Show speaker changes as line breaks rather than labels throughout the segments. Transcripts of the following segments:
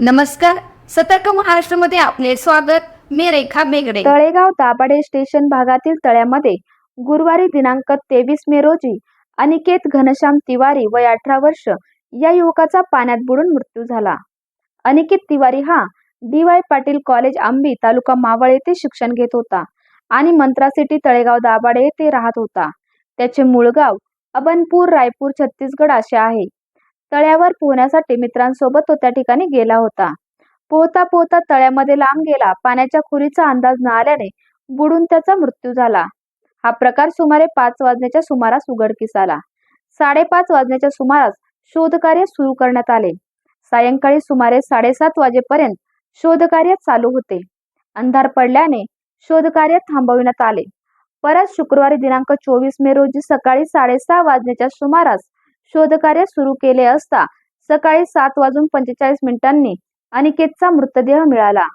नमस्कार. सतर्क महाराष्ट्रामध्ये आपले स्वागत. मी रेखा बेगडे.
तळेगाव दाभाडे स्टेशन भागातील तळ्यामध्ये गुरुवारी दिनांक तेवीस मे रोजी अनिकेत घनश्याम तिवारी वय अठरा वर्ष या युवकाचा पाण्यात बुडून मृत्यू झाला. अनिकेत तिवारी हा D Y Patil college Ambi taluka Maval येथे शिक्षण घेत होता आणि मंत्रा सिटी तळेगाव दाभाडे येथे राहत होता. त्याचे मूळ गाव अबनपूर रायपूर छत्तीसगड असे आहे. तळ्यावर पोहण्यासाठी मित्रांसोबत तो त्या ठिकाणी गेला होता. पोहता पोहता तळ्यामध्ये लांब गेला. पाण्याच्या खुरीचा अंदाज न आल्याने बुडून त्याचा मृत्यू झाला. हा प्रकार सुमारे पाच वाजण्याच्या सुमारास उघडकीस आला. साडेपाच वाजण्याच्या सुमारास शोधकार्य सुरू करण्यात आले. सायंकाळी सुमारे साडेसात वाजेपर्यंत शोधकार्य चालू होते. अंधार पडल्याने शोधकार्य थांबविण्यात आले. परत शुक्रवारी दिनांक चोवीस मे रोजी सकाळी साडेसहा वाजण्याच्या सुमारास शोधकार्य सुरू केले असता सकाळी सात वाजून पंचेचाळीस मिनिटांनी अनिकेतचा मृतदेह मिळाला.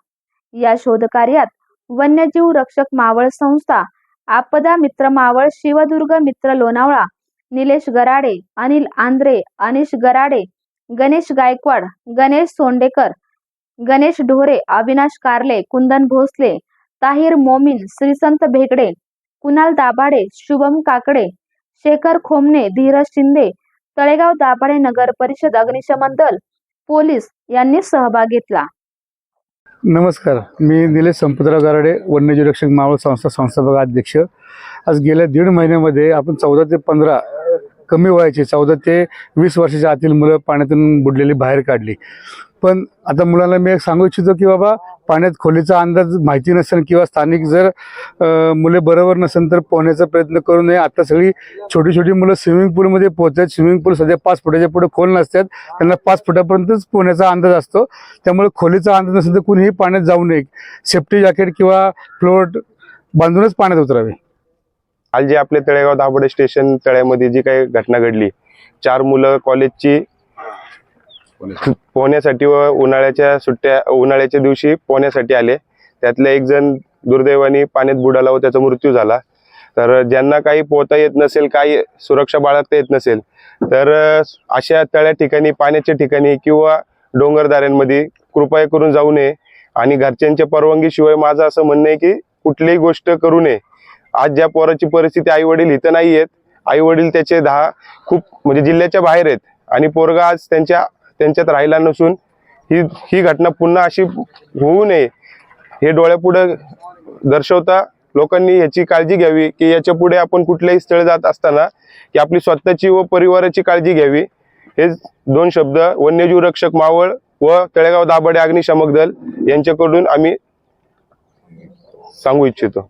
या शोधकार्यात वन्यजीव रक्षक मावळ संस्था आपदा मित्र मावळ शिवदुर्ग मित्र लोणावळा निलेश गराडे अनिल आंद्रे अनिश गराडे गणेश गायकवाड गणेश सोंडेकर गणेश ढोरे अविनाश कारले कुंदन भोसले ताहिर मोमीन श्रीसंत भेगडे कुणाल दाभाडे शुभम काकडे शेखर खोमणे धीरज शिंदे तळेगाव दाभाडे नगर परिषद अग्निशमन दल पोलीस यांनी सहभाग घेतला.
नमस्कार मी निलेश संपतराव गारडे वन्यजीव रक्षक मावळ संस्था संस्थापक अध्यक्ष. आज गेल्या दीड महिन्यामध्ये आपण चौदा ते पंधरा कमी वयाचे चौदा ते वीस वर्षाच्या आतील मुलं पाण्यातून बुडलेली बाहेर काढली. पण आता मुलांना मी एक सांगू इच्छितो की बाबा पाण्यात खोलीचा अंदाज माहिती नसेल किंवा स्थानिक जर मुले बरोबर नसेल तर पोहण्याचा प्रयत्न करू नये. आता सगळी छोटी छोटी मुलं स्विमिंग पूलमध्ये पोहतात. स्विमिंग पूल सध्या पाच फुटाच्या पुढे खोल नसतात. त्यांना पाच फुटापर्यंतच पोहण्याचा अंदाज असतो. त्यामुळे खोलीचा अंदाज नसेल तर कुणीही पाण्यात जाऊ नये. सेफ्टी जॅकेट किंवा फ्लोट बांधूनच पाण्यात उतरावे.
काल जे आपले तळेगाव दाभाडे स्टेशन तळ्यामध्ये जी काही घटना घडली चार मुलं कॉलेजची पोहण्यासाठी. व उन्हाळ्याच्या सुट्ट्या उन्हाळ्याच्या दिवशी पोहण्यासाठी आले. त्यातले एक जण दुर्दैवाने पाण्यात बुडाला व त्याचा मृत्यू झाला. तर ज्यांना काही पोहता येत नसेल काही सुरक्षा बाळगता येत नसेल तर अशा तळ्या ठिकाणी पाण्याच्या ठिकाणी किंवा डोंगरदाऱ्यांमध्ये कृपया करून जाऊ नये. आणि घरच्यांच्या परवानगीशिवाय माझं असं म्हणणं आहे की कुठलीही गोष्ट करू नये. आज ज्या पोराची परिस्थिती आई वडील इथं नाही आहेत आई वडील त्याचे दहा खूप म्हणजे जिल्ह्याच्या बाहेर आहेत. आणि पोरगा आज त्यांच्या त्यांच्यात राहिला नसून ही ही घटना पुन्हा अशी होऊ नये हे डोळ्यापुढं दर्शवता लोकांनी याची काळजी घ्यावी की याच्यापुढे आपण कुठल्याही स्थळ जात असताना की आपली स्वतःची व परिवाराची काळजी घ्यावी. हे दोन शब्द वन्यजीव रक्षक मावळ व तळेगाव दाभाडे अग्निशामक दल यांच्याकडून आम्ही सांगू इच्छितो.